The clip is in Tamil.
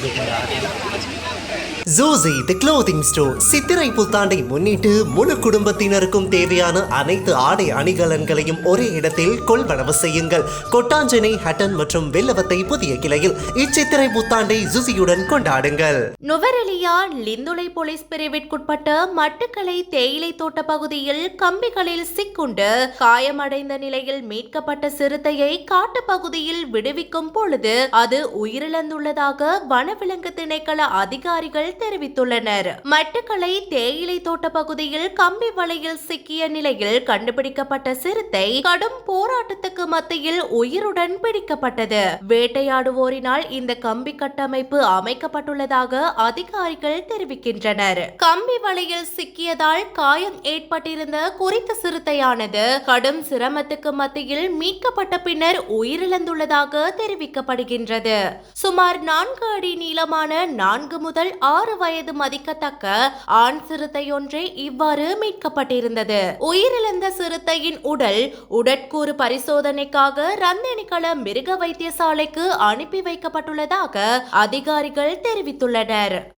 দেখুন ஜூசி தி க்ளோதிங் ஸ்டோர் சித்திரை புத்தாண்டை முன்னிட்டு முழு குடும்பத்தினருக்கும் தேவையான அனைத்து ஆடை அணிகலன்களையும் ஒரே இடத்தில் கொள்வனவு செய்யுங்கள். கொட்டாஞ்சனை ஹட்டன் மற்றும் வெள்ளவத்தை புதிய கிளையில் இச்சித்திரை புத்தாண்டை ஜூசியுடன் கொண்டாடுங்கள். நுவரெலியா லிந்துளை போலீஸ் பிரிவிற்குட்பட்ட மட்டுக்களை தேயிலை தோட்ட பகுதியில் கம்பிகளில் சிக்குண்டு காயமடைந்த நிலையில் மீட்கப்பட்ட சிறுத்தையை காட்டுப் பகுதியில் விடுவிக்கும் பொழுது அது உயிரிழந்துள்ளதாக வனவிலங்கு திணைக்கள அதிகாரிகள் தெரிவித்துள்ளனர். மட்டுக்களை தேயிலை தோட்ட பகுதியில் கம்பி வலையில் சிக்கிய நிலையில் கண்டுபிடிக்கப்பட்ட சிறுத்தை கடும் போராட்டத்துக்கு மத்தியில் உயிருடன் பிடிக்கப்பட்டது. வேட்டையாடுவோரினால் இந்த கம்பி கட்டமைப்பு அமைக்கப்பட்டுள்ளதாக அதிகாரிகள் தெரிவிக்கின்றனர். கம்பி வலையில் சிக்கியதால் காயம் ஏற்பட்டிருந்த குறித்த சிறுத்தையானது கடும் சிரமத்துக்கு மத்தியில் மீட்கப்பட்ட பின்னர் உயிரிழந்துள்ளதாக தெரிவிக்கப்படுகின்றது. சுமார் நான்கு அடி நீளமான நான்கு முதல் ஆறு வயது மதிக்கத்தக்க ஆண் சிறுத்தை ஒன்றே இவ்வாறு மீட்கப்பட்டிருந்தது. உயிரிழந்த சிறுத்தையின் உடல் உடற்கூறு பரிசோதனைக்காக ரந்தேனிக்கள மிருக வைத்தியசாலைக்கு அனுப்பி வைக்கப்பட்டுள்ளதாக அதிகாரிகள் தெரிவித்துள்ளனர்.